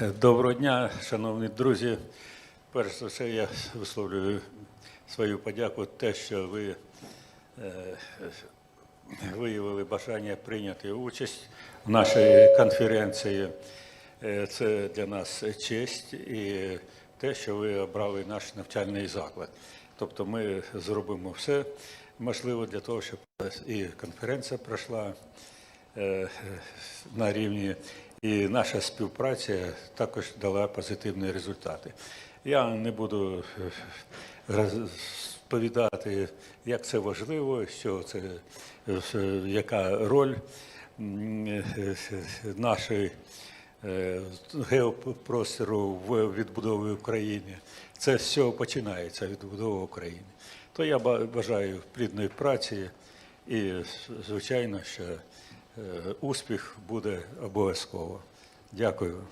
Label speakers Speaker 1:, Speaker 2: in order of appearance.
Speaker 1: Доброго дня, шановні друзі. Перш за все, я висловлюю свою подяку те, що ви е, виявили бажання прийняти участь в нашій конференції. Е, Це для нас честь і те, що ви обрали наш навчальний заклад. Тобто ми зробимо все можливе для того, щоб і конференція пройшла е, на рівні, і наша співпраця також дала позитивні результати. Я не буду е, розповідати, як це важливо, що це яка роль е, нашої е, геопростору в відбудові України. Це цього починається відбудова України. То я ба- бажаю плідної праці і, звичайно, що успіх буде обов'язково. Дякую.